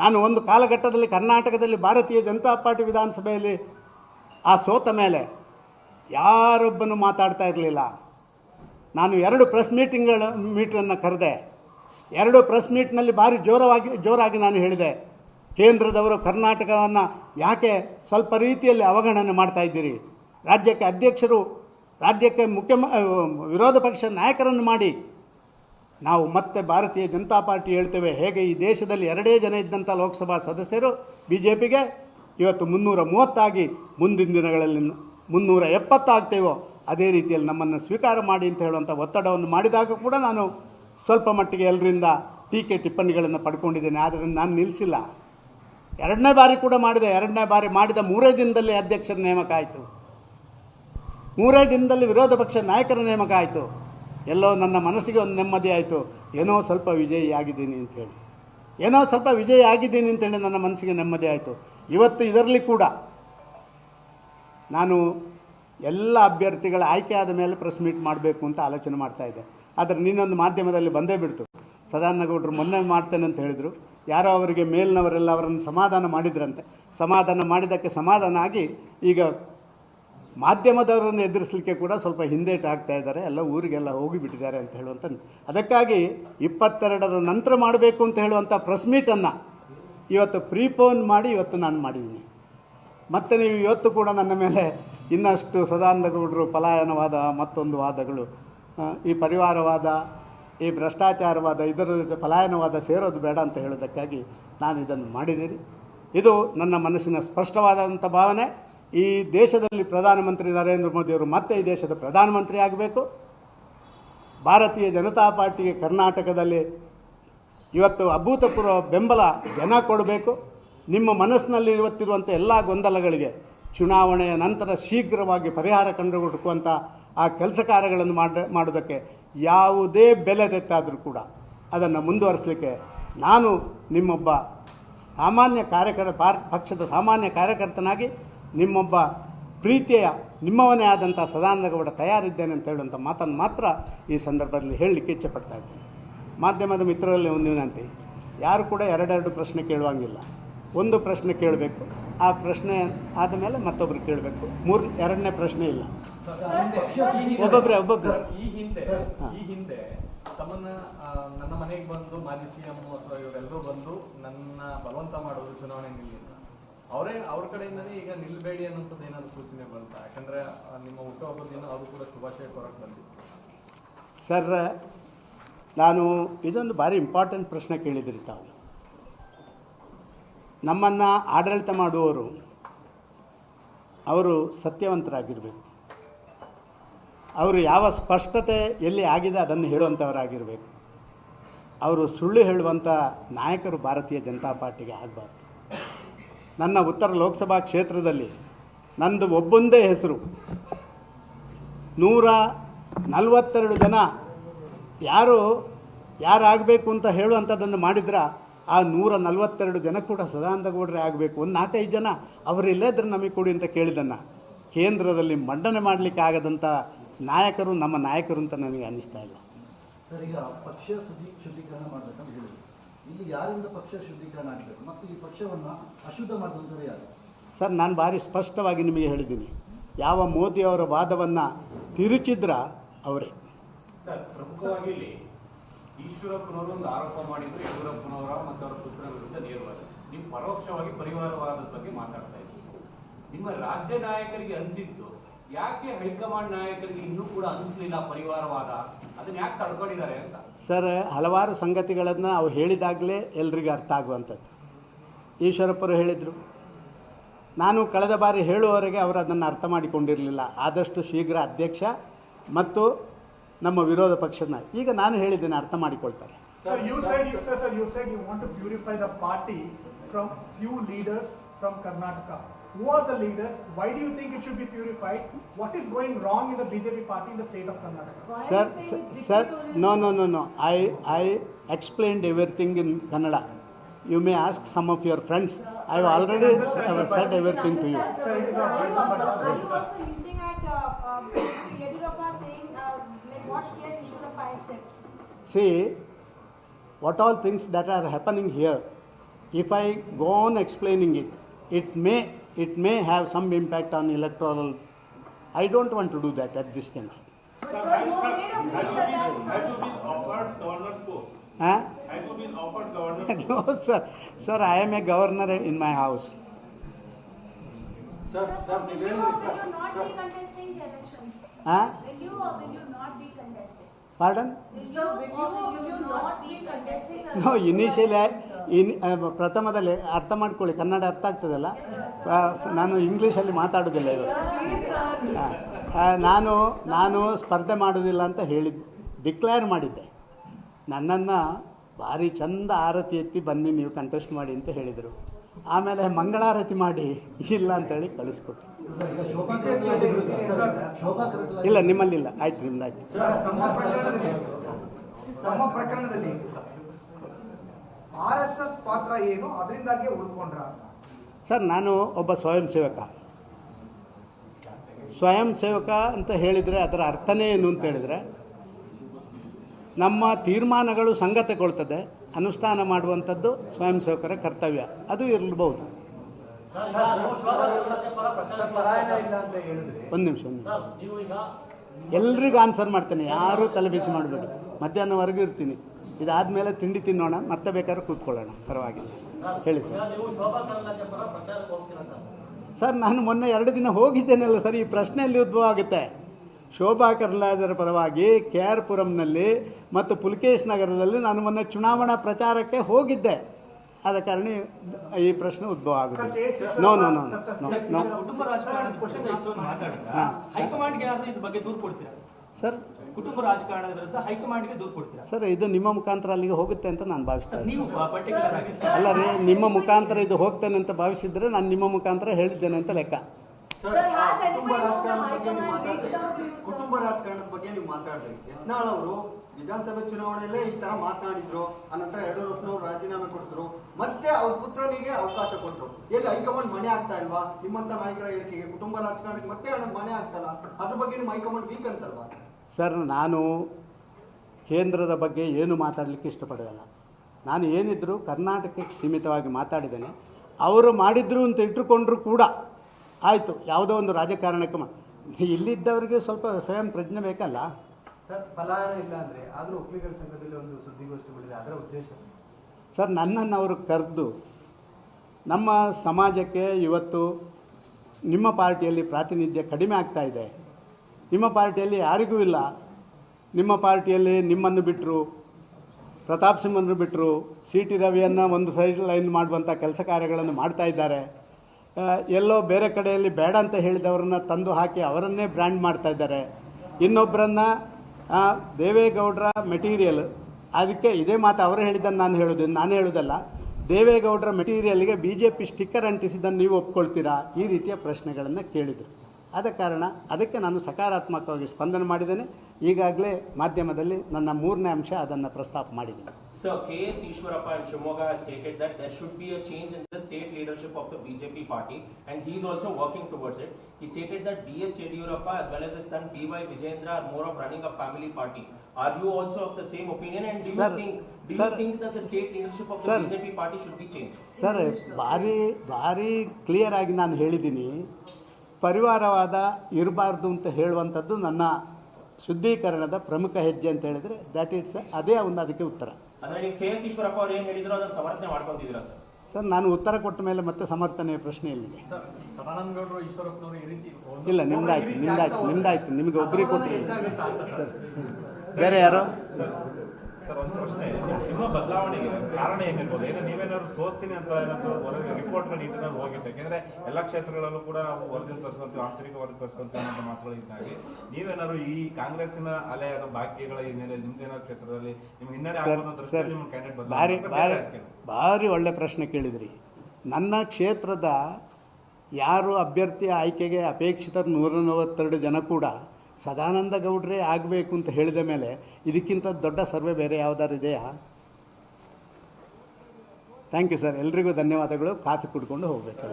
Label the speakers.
Speaker 1: ನಾನು ಒಂದು ಕಾಲಘಟ್ಟದಲ್ಲಿ ಕರ್ನಾಟಕದಲ್ಲಿ ಭಾರತೀಯ ಜನತಾ ಪಾರ್ಟಿ ವಿಧಾನಸಭೆಯಲ್ಲಿ ಆ ಸೋತ ಮೇಲೆ ಯಾರೊಬ್ಬನು ಮಾತಾಡ್ತಾ ಇರಲಿಲ್ಲ. ನಾನು ಎರಡು ಪ್ರೆಸ್ ಮೀಟಿಂಗ್ಗಳ ಮೀಟನ್ನು ಕರೆದೆ. ಎರಡು ಪ್ರೆಸ್ ಮೀಟ್ನಲ್ಲಿ ಭಾರಿ ಜೋರವಾಗಿ, ಜೋರಾಗಿ ನಾನು ಹೇಳಿದೆ. ಕೇಂದ್ರದವರು ಕರ್ನಾಟಕವನ್ನು ಯಾಕೆ ಸ್ವಲ್ಪ ರೀತಿಯಲ್ಲಿ ಅವಗಣನೆ ಮಾಡ್ತಾ ಇದ್ದೀರಿ? ರಾಜ್ಯಕ್ಕೆ ಅಧ್ಯಕ್ಷರು, ರಾಜ್ಯಕ್ಕೆ ಮುಖ್ಯ ವಿರೋಧ ಪಕ್ಷ ನಾಯಕರನ್ನು ಮಾಡಿ ನಾವು ಮತ್ತೆ ಭಾರತೀಯ ಜನತಾ ಪಾರ್ಟಿ ಹೇಳ್ತೇವೆ, ಹೇಗೆ ಈ ದೇಶದಲ್ಲಿ ಎರಡೇ ಜನ ಇದ್ದಂಥ ಲೋಕಸಭಾ ಸದಸ್ಯರು ಬಿ ಜೆ ಪಿಗೆ ಇವತ್ತು ಮುನ್ನೂರ ಮೂವತ್ತಾಗಿ ಮುಂದಿನ ದಿನಗಳಲ್ಲಿ ಮುನ್ನೂರ ಎಪ್ಪತ್ತಾಗ್ತೇವೋ, ಅದೇ ರೀತಿಯಲ್ಲಿ ನಮ್ಮನ್ನು ಸ್ವೀಕಾರ ಮಾಡಿ ಅಂತ ಹೇಳುವಂಥ ಒತ್ತಡವನ್ನು ಮಾಡಿದಾಗ ಕೂಡ ನಾನು ಸ್ವಲ್ಪ ಮಟ್ಟಿಗೆ ಎಲ್ಲರಿಂದ ಟೀಕೆ ಟಿಪ್ಪಣಿಗಳನ್ನು ಪಡ್ಕೊಂಡಿದ್ದೇನೆ, ಆದರೆ ನಾನು ನಿಲ್ಲಿಸಿಲ್ಲ ಎರಡನೇ ಬಾರಿ ಕೂಡ ಮಾಡಿದೆ, ಎರಡನೇ ಬಾರಿ ಮಾಡಿದ ಮೂರೇ ದಿನದಲ್ಲಿ ಅಧ್ಯಕ್ಷರ ನೇಮಕ ಆಯಿತು. ಮೂರೇ ದಿನದಲ್ಲಿ ವಿರೋಧ ಪಕ್ಷ ನಾಯಕರ ನೇಮಕ ಆಯಿತು. ಎಲ್ಲೋ ನನ್ನ ಮನಸ್ಸಿಗೆ ಒಂದು ನೆಮ್ಮದಿ ಆಯಿತು. ಏನೋ ಸ್ವಲ್ಪ ವಿಜಯಿ ಆಗಿದ್ದೀನಿ ಅಂತೇಳಿ ಏನೋ ಸ್ವಲ್ಪ ವಿಜಯಿ ಆಗಿದ್ದೀನಿ ಅಂತೇಳಿ ನನ್ನ ಮನಸ್ಸಿಗೆ ನೆಮ್ಮದಿ ಆಯಿತು. ಇವತ್ತು ಇದರಲ್ಲಿ ಕೂಡ ನಾನು ಎಲ್ಲ ಅಭ್ಯರ್ಥಿಗಳ ಆಯ್ಕೆ ಆದ ಮೇಲೆ ಪ್ರೆಸ್ ಮೀಟ್ ಮಾಡಬೇಕು ಅಂತ ಆಲೋಚನೆ ಮಾಡ್ತಾ ಇದ್ದೆ. ಆದರೆ ನೀನೊಂದು ಮಾಧ್ಯಮದಲ್ಲಿ ಬಂದೇ ಬಿಡ್ತು. ಸದಾನಗೌಡರು ಮೊನ್ನೆ ಮಾಡ್ತೇನೆ ಅಂತ ಹೇಳಿದರು. ಯಾರೋ ಅವರಿಗೆ ಮೇಲಿನವರೆಲ್ಲ ಅವರನ್ನು ಸಮಾಧಾನ ಮಾಡಿದ್ರಂತೆ. ಸಮಾಧಾನ ಮಾಡಿದ್ದಕ್ಕೆ ಸಮಾಧಾನ ಆಗಿ ಈಗ ಮಾಧ್ಯಮದವರನ್ನು ಎದುರಿಸಲಿಕ್ಕೆ ಕೂಡ ಸ್ವಲ್ಪ ಹಿಂದೇಟು ಆಗ್ತಾ ಇದ್ದಾರೆ. ಎಲ್ಲ ಊರಿಗೆಲ್ಲ ಹೋಗಿಬಿಟ್ಟಿದ್ದಾರೆ ಅಂತ ಹೇಳುವಂಥ ಅದಕ್ಕಾಗಿ ಇಪ್ಪತ್ತೆರಡರ ನಂತರ ಮಾಡಬೇಕು ಅಂತ ಹೇಳುವಂಥ ಪ್ರೆಸ್ ಮೀಟನ್ನು ಇವತ್ತು ಪ್ರೀಪೋನ್ ಮಾಡಿ ಇವತ್ತು ನಾನು ಮಾಡಿದ್ದೀನಿ. ಮತ್ತು ನೀವು ಇವತ್ತು ಕೂಡ ನನ್ನ ಮೇಲೆ ಇನ್ನಷ್ಟು ಸದಾನಂದಗೌಡರು ಪಲಾಯನವಾದ ಮತ್ತೊಂದು ವಾದಗಳು ಈ ಪರಿವಾರವಾದ, ಈ ಭ್ರಷ್ಟಾಚಾರವಾದ, ಇದರ ಜೊತೆ ಪಲಾಯನವಾದ ಸೇರೋದು ಬೇಡ ಅಂತ ಹೇಳೋದಕ್ಕಾಗಿ ನಾನು ಇದನ್ನು ಮಾಡಿದ್ದೀನಿ. ಇದು ನನ್ನ ಮನಸ್ಸಿನ ಸ್ಪಷ್ಟವಾದಂಥ ಭಾವನೆ. ಈ ದೇಶದಲ್ಲಿ ಪ್ರಧಾನಮಂತ್ರಿ ನರೇಂದ್ರ ಮೋದಿಯವರು ಮತ್ತೆ ಈ ದೇಶದ ಪ್ರಧಾನಮಂತ್ರಿ ಆಗಬೇಕು. ಭಾರತೀಯ ಜನತಾ ಪಾರ್ಟಿಗೆ ಕರ್ನಾಟಕದಲ್ಲಿ ಇವತ್ತು ಅಭೂತಪೂರ್ವ ಬೆಂಬಲ ಜನ ಕೊಡಬೇಕು. ನಿಮ್ಮ ಮನಸ್ಸಿನಲ್ಲಿ ಇವತ್ತಿರುವಂಥ ಎಲ್ಲ ಗೊಂದಲಗಳಿಗೆ ಚುನಾವಣೆಯ ನಂತರ ಶೀಘ್ರವಾಗಿ ಪರಿಹಾರ ಕಂಡುಹುಡುಕುವಂಥ ಆ ಕೆಲಸ ಕಾರ್ಯಗಳನ್ನು ಮಾಡ ಮಾಡೋದಕ್ಕೆ ಯಾವುದೇ ಬೆಲೆ ತೆತ್ತಾದರೂ ಕೂಡ ಅದನ್ನು ಮುಂದುವರಿಸಲಿಕ್ಕೆ ನಾನು ನಿಮ್ಮೊಬ್ಬ ಸಾಮಾನ್ಯ ಕಾರ್ಯಕರ್ತ ಪಕ್ಷದ ಸಾಮಾನ್ಯ ಕಾರ್ಯಕರ್ತನಾಗಿ ನಿಮ್ಮೊಬ್ಬ ಪ್ರೀತಿಯ ನಿಮ್ಮವನೇ ಆದಂಥ ಸದಾನಂದಗೌಡ ತಯಾರಿದ್ದೇನೆ ಅಂತ ಹೇಳುವಂಥ ಮಾತನ್ನು ಮಾತ್ರ ಈ ಸಂದರ್ಭದಲ್ಲಿ ಹೇಳಲಿಕ್ಕೆ ಇಚ್ಛೆಪಡ್ತಾ ಇದ್ದೇನೆ. ಮಾಧ್ಯಮದ ಮಿತ್ರರಲ್ಲಿ ಒಂದು ವಿನಂತಿ ಯಾರು ಕೂಡ ಎರಡೆರಡು ಪ್ರಶ್ನೆ ಕೇಳುವಂಗಿಲ್ಲ. ಒಂದು ಪ್ರಶ್ನೆ ಕೇಳಬೇಕು ಆ ಪ್ರಶ್ನೆ ಆದ ಮೇಲೆ ಮತ್ತೊಬ್ರು ಕೇಳಬೇಕು. ಮೂರು ಎರಡನೇ ಪ್ರಶ್ನೆ ಇಲ್ಲ. ಒಬ್ಬೊಬ್ಬರೇ ಒಬ್ಬೊಬ್ಬರೇ
Speaker 2: ಈ ಹಿಂದೆ ಈ ಹಿಂದೆ ತಮ್ಮನ್ನ ನನ್ನ ಮನೆಗೆ ಬಂದು ಮಾಜಿ ಸಿಎಂ ಅಥವಾ ಇವರೆಲ್ಲರೂ ಬಂದು ನನ್ನ ಬಲವಂತ ಮಾಡೋದು ಚುನಾವಣೆ ನಿಲ್ಲಿ. ಅವರೇ, ಅವ್ರ ಕಡೆಯಿಂದನೇ ಈಗ ನಿಲ್ಬೇಡಿ ಅನ್ನೋಂಥದ್ದು ಏನಾದ್ರು ಸೂಚನೆ ಬಂತ? ಯಾಕಂದ್ರೆ ನಿಮ್ಮ ಹುಟ್ಟುಹಬ್ಬದ ದಿನ ಅವರು ಕೂಡ ಶುಭಾಶಯ ಕೊರಕ್ಕೆ ಬಂದಿದ್ರು
Speaker 1: ಸರ್, ನಾನು ಇದೊಂದು ಭಾರಿ ಇಂಪಾರ್ಟೆಂಟ್ ಪ್ರಶ್ನೆ ಕೇಳಿದಿರಿ ತಾವು. ನಮ್ಮನ್ನು ಆಡಳಿತ ಮಾಡುವವರು ಅವರು ಸತ್ಯವಂತರಾಗಿರಬೇಕು. ಅವರು ಯಾವ ಸ್ಪಷ್ಟತೆ ಎಲ್ಲಿ ಆಗಿದೆ ಅದನ್ನು ಹೇಳುವಂಥವರಾಗಿರಬೇಕು. ಅವರು ಸುಳ್ಳು ಹೇಳುವಂಥ ನಾಯಕರು ಭಾರತೀಯ ಜನತಾ ಪಾರ್ಟಿಗೆ ಆಗಬಾರ್ದು. ನನ್ನ ಉತ್ತರ ಲೋಕಸಭಾ ಕ್ಷೇತ್ರದಲ್ಲಿ ನಂದು ಒಬ್ಬೊಂದೇ ಹೆಸರು. ನೂರ ನಲವತ್ತೆರಡು ಜನ ಯಾರು, ಯಾರಾಗಬೇಕು ಅಂತ ಹೇಳುವಂಥದ್ದನ್ನು ಮಾಡಿದ್ರ ಆ ನೂರ ನಲವತ್ತೆರಡು ಜನ ಕೂಡ ಸದಾನಂದಗೌಡರೇ ಆಗಬೇಕು. ಒಂದು ನಾಲ್ಕೈದು ಜನ ಅವರಿಲ್ಲದ್ರೆ ನಮಗೆ ಕೊಡಿ ಅಂತ ಕೇಳಿದನ್ನು ಕೇಂದ್ರದಲ್ಲಿ ಮಂಡನೆ ಮಾಡಲಿಕ್ಕೆ ಆಗದಂಥ ನಾಯಕರು ನಮ್ಮ ನಾಯಕರು ಅಂತ ನನಗೆ ಅನ್ನಿಸ್ತಾ ಇಲ್ಲ.
Speaker 3: ಇಲ್ಲಿ ಯಾರಿಂದ ಪಕ್ಷ ಶುದ್ಧೀಕರಣ ಆಗಬೇಕು? ಮತ್ತು ಈ ಪಕ್ಷವನ್ನು ಅಶುದ್ಧ ಮಾಡುವಂಥವ್ರು ಯಾರು?
Speaker 1: ಸರ್ ನಾನು ಭಾರಿ ಸ್ಪಷ್ಟವಾಗಿ ನಿಮಗೆ ಹೇಳಿದ್ದೀನಿ. ಯಾವ ಮೋದಿ ಅವರ ವಾದವನ್ನು ತಿರುಚಿದ್ರ ಅವರೇ.
Speaker 4: ಸರ್ ಪ್ರಮುಖವಾಗಿ ಇಲ್ಲಿ ಈಶ್ವರಪ್ಪನವರೊಂದು ಆರೋಪ ಮಾಡಿದ್ರು ಯಡಿಯೂರಪ್ಪನವರ ಮತ್ತು ಅವರ ಪುತ್ರ ವಿರುದ್ಧ ನೇರವಾದ. ನೀವು ಪರೋಕ್ಷವಾಗಿ ಪರಿವಾರವಾದದ ಬಗ್ಗೆ ಮಾತಾಡ್ತಾ ಇದ್ದೀವಿ ನಿಮ್ಮ ರಾಜ್ಯ ನಾಯಕರಿಗೆ ಅನ್ಸಿದ್ದು ಯಾಕೆ ಹೈಕಮಾಂಡ್ ನಾಯಕರಿಗೆ ಇನ್ನೂ ಕೂಡ ಅನಿಸ್ಲಿಲ್ಲ ಪರಿವಾರವಾದ? ಅದನ್ನ ಯಾಕೆ ತಡ್ಕೊಂಡಿದ್ದಾರೆ ಅಂತ?
Speaker 1: ಸರ್ ಹಲವಾರು ಸಂಗತಿಗಳನ್ನು ಅವ್ರು ಹೇಳಿದಾಗಲೇ ಎಲ್ರಿಗೂ ಅರ್ಥ ಆಗುವಂಥದ್ದು. ಈಶ್ವರಪ್ಪರು ಹೇಳಿದರು. ನಾನು ಕಳೆದ ಬಾರಿ ಹೇಳುವವರೆಗೆ ಅವರು ಅದನ್ನು ಅರ್ಥ ಮಾಡಿಕೊಂಡಿರಲಿಲ್ಲ. ಆದಷ್ಟು ಶೀಘ್ರ ಅಧ್ಯಕ್ಷ ಮತ್ತು ನಮ್ಮ ವಿರೋಧ ಪಕ್ಷನ. ಈಗ ನಾನು ಹೇಳಿದ್ದೇನೆ ಅರ್ಥ ಮಾಡಿಕೊಳ್ತಾರೆ.
Speaker 5: Few leaders from you Who are the leaders? Why do you think it should be purified? What is going wrong in the BJP party in the state of Karnataka?
Speaker 1: Sir, sir, sir no, no, no, no. I, I explained everything in Kannada. You may ask some of your friends. Sir, I have already have said
Speaker 5: everything to you.
Speaker 6: Sir, you also hinting at uh, uh saying uh, like what case.
Speaker 1: See, what all things that are happening here, if I go on explaining it, it may it may have some impact on electoral. I don't want to do that at this time.
Speaker 6: Sir, sir,
Speaker 7: Have you been offered governor's post?
Speaker 1: Huh?
Speaker 7: Have you been offered governor's post?
Speaker 1: no, sir. Sir, I am a governor in my house.
Speaker 3: Sir, sir,
Speaker 8: Will you,
Speaker 3: ಹೇಳಿದ್ರಿ
Speaker 8: will you not
Speaker 3: sir
Speaker 8: be contesting the elections?
Speaker 1: Huh?
Speaker 8: Will you or will you not be contesting?
Speaker 1: Pardon?
Speaker 8: Will you
Speaker 6: will
Speaker 8: or
Speaker 6: you,
Speaker 8: will you not be contesting? the
Speaker 1: No, initially, in ಪ್ರಥಮದಲ್ಲಿ ಅರ್ಥ ಮಾಡ್ಕೊಳ್ಳಿ ಕನ್ನಡ ಅರ್ಥ ಆಗ್ತದಲ್ಲ ನಾನು ಇಂಗ್ಲೀಷಲ್ಲಿ ಮಾತಾಡೋದಿಲ್ಲ ಇವತ್ತು ನಾನು ನಾನು ಸ್ಪರ್ಧೆ ಮಾಡೋದಿಲ್ಲ ಅಂತ ಹೇಳಿದ್ದೆ ಡಿಕ್ಲೇರ್ ಮಾಡಿದ್ದೆ. ನನ್ನನ್ನು ಭಾರಿ ಚಂದ ಆರತಿ ಎತ್ತಿ ಬನ್ನಿ, ನೀವು ಕಂಟೆಸ್ಟ್ ಮಾಡಿ ಅಂತ ಹೇಳಿದರು. ಆಮೇಲೆ ಮಂಗಳಾರತಿ ಮಾಡಿ, ಇಲ್ಲ ಅಂತೇಳಿ ಕಳಿಸ್ಕೊಟ್ಟು
Speaker 3: ಇಲ್ಲ ನಿಮ್ಮಲ್ಲಿ
Speaker 1: ಇಲ್ಲ ಆಯ್ತು. ನಿಮ್ದಾಯ್ತು
Speaker 9: ಆರ್ ಎಸ್ ಎಸ್ ಪಾತ್ರ ಏನು? ಅದರಿಂದಾಗಿ ಉಳ್ಕೊಂಡ್ರ?
Speaker 1: ಸರ್, ನಾನು ಒಬ್ಬ ಸ್ವಯಂ ಸೇವಕ. ಸ್ವಯಂ ಸೇವಕ ಅಂತ ಹೇಳಿದರೆ ಅದರ ಅರ್ಥನೇ ಏನು ಅಂತ ಹೇಳಿದರೆ, ನಮ್ಮ ತೀರ್ಮಾನಗಳು ಸಂಗತಿ ತಗೊಳ್ತದೆ ಅನುಷ್ಠಾನ ಮಾಡುವಂಥದ್ದು ಸ್ವಯಂ ಸೇವಕರ ಕರ್ತವ್ಯ. ಅದು ಇರಬಹುದು ಒಂದು ನಿಮಿಷ ಎಲ್ರಿಗೂ ಆನ್ಸರ್ ಮಾಡ್ತೇನೆ, ಯಾರೂ ತಲೆಬಿಸಿ ಮಾಡಬೇಡಿ. ಮಧ್ಯಾಹ್ನವರೆಗೂ ಇರ್ತೀನಿ. ಇದಾದಮೇಲೆ ತಿಂಡಿ ತಿನ್ನೋಣ, ಮತ್ತೆ ಬೇಕಾದ್ರೆ ಕೂತ್ಕೊಳ್ಳೋಣ. ಪರವಾಗಿಲ್ಲ. ಹೇಳಿ ಸರ್ ನಾನು ಮೊನ್ನೆ ಎರಡು ದಿನ ಹೋಗಿದ್ದೇನಲ್ಲ ಸರ್ ಈ ಪ್ರಶ್ನೆಯಲ್ಲಿ ಉದ್ಭವ ಆಗುತ್ತೆ ಶೋಭಾ ಕರ್ಲಾಜರ ಪರವಾಗಿ ಕೆ ಆರ್ ಪುರಂನಲ್ಲಿ ಮತ್ತು ಪುಲ್ಕೇಶ್ ನಗರದಲ್ಲಿ ನಾನು ಮೊನ್ನೆ ಚುನಾವಣಾ ಪ್ರಚಾರಕ್ಕೆ ಹೋಗಿದ್ದೆ ಆದ ಕಾರಣ ಈ ಪ್ರಶ್ನೆ ಉದ್ಭವ ಆಗುತ್ತೆ no no no no no sir
Speaker 10: ಕುಟುಂಬ ರಾಜಕಾರಣದ ವಿರುದ್ಧ ಹೈಕಮಾಂಡ್ಗೆ ದೂರು ಕೊಡ್ತೀರಾ?
Speaker 1: ಸರ್ ಇದು ನಿಮ್ಮ ಮುಖಾಂತರ ಅಲ್ಲಿಗೆ ಹೋಗುತ್ತೆ ಅಂತ ನಾನು ಭಾವಿಸ್ತೇನೆ
Speaker 10: ನೀವು ಪರ್ಟಿಕ್ಯುಲರ್ ಆಗಿ
Speaker 1: ಅಲ್ಲ ರೀ ನಿಮ್ಮ ಮುಖಾಂತರ ಇದು ಹೋಗ್ತೇನೆ ಅಂತ ಭಾವಿಸಿದ್ರೆ ನಾನು ನಿಮ್ಮ ಮುಖಾಂತರ ಹೇಳಿದ್ದೇನೆ ಅಂತ ಲೆಕ್ಕ.
Speaker 3: ಸರ್ ಕುಟುಂಬ ರಾಜಕಾರಣದ ಬಗ್ಗೆ ನೀವು
Speaker 6: sir?
Speaker 3: ಕುಟುಂಬ ರಾಜಕಾರಣದ ಬಗ್ಗೆ ನೀವು ಮಾತಾಡಿದ್ರಿ ಯತ್ನಾಳ್ ಅವರು ವಿಧಾನಸಭೆ ಚುನಾವಣೆಯಲ್ಲೇ ಈ ತರ ಮಾತನಾಡಿದ್ರು. ಅನಂತರ ಯಡಿಯೂರಪ್ಪನವರು ರಾಜೀನಾಮೆ ಕೊಡಿದ್ರು ಮತ್ತೆ ಅವ್ರ ಪುತ್ರನಿಗೆ ಅವಕಾಶ ಕೊಟ್ಟರು ಎಲ್ಲಿ ಹೈಕಮಾಂಡ್ ಮನೆ ಆಗ್ತಾ ಇಲ್ವಾ? ನಿಮ್ಮಂತ ನಾಯಕರ ಹೇಳಿಕೆಗೆ ಕುಟುಂಬ ರಾಜಕಾರಣಕ್ಕೆ ಮತ್ತೆ ಹಣ ಮನೆ ಆಗ್ತಲ್ಲ? ಅದ್ರ ಬಗ್ಗೆ ನಿಮ್ಮ ಹೈಕಮಾಂಡ್ ವೀಕ್ ಅನ್ಸಲ್ವಾ?
Speaker 1: ಸರ್ ನಾನು ಕೇಂದ್ರದ ಬಗ್ಗೆ ಏನು ಮಾತಾಡಲಿಕ್ಕೆ ಇಷ್ಟಪಡೋಲ್ಲ. ನಾನು ಏನಿದ್ದರೂ ಕರ್ನಾಟಕಕ್ಕೆ ಸೀಮಿತವಾಗಿ ಮಾತಾಡಿದ್ದೇನೆ. ಅವರು ಮಾಡಿದ್ರು ಅಂತ ಇಟ್ಟುಕೊಂಡ್ರು ಕೂಡ. ಆಯಿತು ಯಾವುದೋ ಒಂದು ರಾಜಕಾರಣಕ್ಕೆ ಇಲ್ಲಿದ್ದವರಿಗೆ ಸ್ವಲ್ಪ ಸ್ವಯಂ ಪ್ರಜ್ಞೆ ಬೇಕಲ್ಲ?
Speaker 3: ಸರ್ ಫಲಾನ ಇಲ್ಲ ಅಂದರೆ ಆದರೂ ಒಕ್ಕಲಿಗರ ಸಂಘದಲ್ಲಿ ಒಂದು ಸುದ್ದಿಗೋಷ್ಠಿ ಮಾಡಿದ್ರೆ ಅದರ ಉದ್ದೇಶ
Speaker 1: ಸರ್ ನನ್ನನ್ನು ಅವರು ಕರೆದು ನಮ್ಮ ಸಮಾಜಕ್ಕೆ ಇವತ್ತು ನಿಮ್ಮ ಪಾರ್ಟಿಯಲ್ಲಿ ಪ್ರಾತಿನಿಧ್ಯ ಕಡಿಮೆ ಆಗ್ತಾ ಇದೆ. ನಿಮ್ಮ ಪಾರ್ಟಿಯಲ್ಲಿ ಯಾರಿಗೂ ಇಲ್ಲ. ನಿಮ್ಮ ಪಾರ್ಟಿಯಲ್ಲಿ ನಿಮ್ಮನ್ನು ಬಿಟ್ಟರು ಪ್ರತಾಪ್ ಸಿಂಹನ್ನು ಬಿಟ್ಟರು ಸಿ ಟಿ ರವಿಯನ್ನು ಒಂದು ಸೈಡ್ ಲೈನ್ ಮಾಡುವಂಥ ಕೆಲಸ ಕಾರ್ಯಗಳನ್ನು ಮಾಡ್ತಾ ಇದ್ದಾರೆ. ಎಲ್ಲೋ ಬೇರೆ ಕಡೆಯಲ್ಲಿ ಬೇಡ ಅಂತ ಹೇಳಿದವರನ್ನ ತಂದು ಹಾಕಿ ಅವರನ್ನೇ ಬ್ರ್ಯಾಂಡ್ ಮಾಡ್ತಾ ಇದ್ದಾರೆ. ಇನ್ನೊಬ್ಬರನ್ನ ದೇವೇಗೌಡರ ಮೆಟೀರಿಯಲ್, ಅದಕ್ಕೆ ಇದೇ ಮಾತು ಅವರು ಹೇಳಿದ್ದನ್ನು ನಾನು ಹೇಳೋದು, ನಾನು ಹೇಳೋದಲ್ಲ. ದೇವೇಗೌಡರ ಮೆಟೀರಿಯಲ್ಗೆ ಬಿ ಜೆ ಪಿ ಸ್ಟಿಕ್ಕರ್ ಅಂಟಿಸಿದ್ದನ್ನು ನೀವು ಒಪ್ಕೊಳ್ತೀರಾ? ಈ ರೀತಿಯ ಪ್ರಶ್ನೆಗಳನ್ನು ಕೇಳಿದರು. ಆದ ಕಾರಣ ಅದಕ್ಕೆ ನಾನು ಸಕಾರಾತ್ಮಕವಾಗಿ ಸ್ಪಂದನೆ ಮಾಡಿದ್ದೇನೆ ಈಗಾಗಲೇ ಮಾಧ್ಯಮದಲ್ಲಿ ನನ್ನ ಮೂರನೇ ಅಂಶ ಅದನ್ನು ಪ್ರಸ್ತಾಪ ಮಾಡಿದ್ದೀನಿ
Speaker 11: Sir, K.S. Ishwarappa in Shimoga has stated that there should be a change in the state leadership of the BJP party and he is also working towards it. He stated that B.S. Yediyurappa as well as his son P.Y. Vijayendra are more of running a family party. Are you also of the same opinion and do you
Speaker 1: Sir,
Speaker 11: think, do
Speaker 1: sir,
Speaker 11: you think that the state leadership of the
Speaker 1: sir.
Speaker 11: BJP party should be changed?
Speaker 1: Sir ಭಾರಿ ಭಾರಿ clear ಆಗಿ ನಾನು ಹೇಳಿದ್ದೀನಿ ಪರಿವಾರವಾದ ಇರಬಾರ್ದು ಅಂತ ಹೇಳುವಂಥದ್ದು ನನ್ನ ಶುದ್ಧೀಕರಣದ ಪ್ರಮುಖ ಹೆಜ್ಜೆ ಅಂತ ಹೇಳಿದರೆ ದ್ಯಾಟ್ ಇಟ್ಸ್ ಅದೇ ಒಂದು ಅದಕ್ಕೆ ಉತ್ತರ.
Speaker 11: ಅಂದ್ರೆ ನೀವು K.S. Ishwarappa ಅವ್ರು ಏನ್ ಹೇಳಿದ್ರು ಅದನ್ನ ಸಮರ್ಥನೆ ಮಾಡ್ಕೊಂತಿದ್ದೀರಾ ಸರ್?
Speaker 1: ಸರ್ ನಾನು ಉತ್ತರ ಕೊಟ್ಟ ಮೇಲೆ ಮತ್ತೆ ಸಮರ್ಥನೆಯ ಪ್ರಶ್ನೆ ಇಲ್ಲಿದೆ
Speaker 2: ಸರ್ ಸದಾನಂದ ಗೌಡರು ಈಶ್ವರಪ್ಪನವರು ಈ ರೀತಿ
Speaker 1: ಇಲ್ಲ ನಿಮ್ದಾಯ್ತು ನಿಮ್ದಾಯ್ತು ನಿಮ್ದಾಯ್ತು ನಿಮಗೆ ಒಬ್ಬರಿಗೆ
Speaker 2: ಕೊಟ್ಟಿಲ್ಲ ಸರ್.
Speaker 1: ಬೇರೆ ಯಾರು?
Speaker 7: ಸರ್ ಒಂದು ಪ್ರಶ್ನೆ. ನಿಮ್ಮ ಬದಲಾವಣೆಗೆ ಕಾರಣ ಏನಿರ್ಬೋದು? ಏನೋ ನೀವೇನಾದ್ರು ಸೋಸ್ತೀನಿ ಅಂತ ಏನಾದ್ರು ಹೊರಗೆ ರಿಪೋರ್ಟ್ಗಳು ನಿಟ್ಟಿನಲ್ಲಿ ಹೋಗಿತ್ತು. ಯಾಕೆಂದ್ರೆ ಎಲ್ಲ ಕ್ಷೇತ್ರಗಳಲ್ಲೂ ಕೂಡ ನಾವು ವರದಿ ತರಿಸ್ಕೊಂತೀವಿ ಆಂತರಿಕ ವರದಿ ತರಿಸ್ಕೊಂತೀವಿ ಅನ್ನೋ ಮಾತುಗಳು ಇದ್ದಾಗಿ ನೀವೇನಾದ್ರು ಈ ಕಾಂಗ್ರೆಸ್ಸಿನ ಅಲೆ ಅಥವಾ ಹಿನ್ನೆಲೆ ನಿಮ್ದೇನಾದ್ರು ಕ್ಷೇತ್ರದಲ್ಲಿ ನಿಮ್ಗೆ ಹಿನ್ನಡೆ
Speaker 1: ಸರ್
Speaker 7: ಆಗೋದು ಅಂತ ನಿಮ್ಮ ಕ್ಯಾಂಡಿಡೇಟ್ ಬದಲಾವಣೆ?
Speaker 1: ಭಾರಿ ಒಳ್ಳೆ ಪ್ರಶ್ನೆ ಕೇಳಿದ್ರಿ. ನನ್ನ ಕ್ಷೇತ್ರದ ಯಾರು ಅಭ್ಯರ್ಥಿ ಆಯ್ಕೆಗೆ ಅಪೇಕ್ಷಿತ ನೂರ ನಲವತ್ತೆರಡು ಜನ ಕೂಡ ಸದಾನಂದ ಗೌಡ್ರೇ ಆಗಬೇಕು ಅಂತ ಹೇಳಿದ ಮೇಲೆ ಇದಕ್ಕಿಂತ ದೊಡ್ಡ ಸರ್ವೆ ಬೇರೆ ಯಾವುದಾದ್ರು ಇದೆಯಾ? ಥ್ಯಾಂಕ್ ಯು ಸರ್ ಎಲ್ರಿಗೂ ಧನ್ಯವಾದಗಳು. ಕಾಫಿ ಕುಡ್ಕೊಂಡು ಹೋಗಬೇಕು.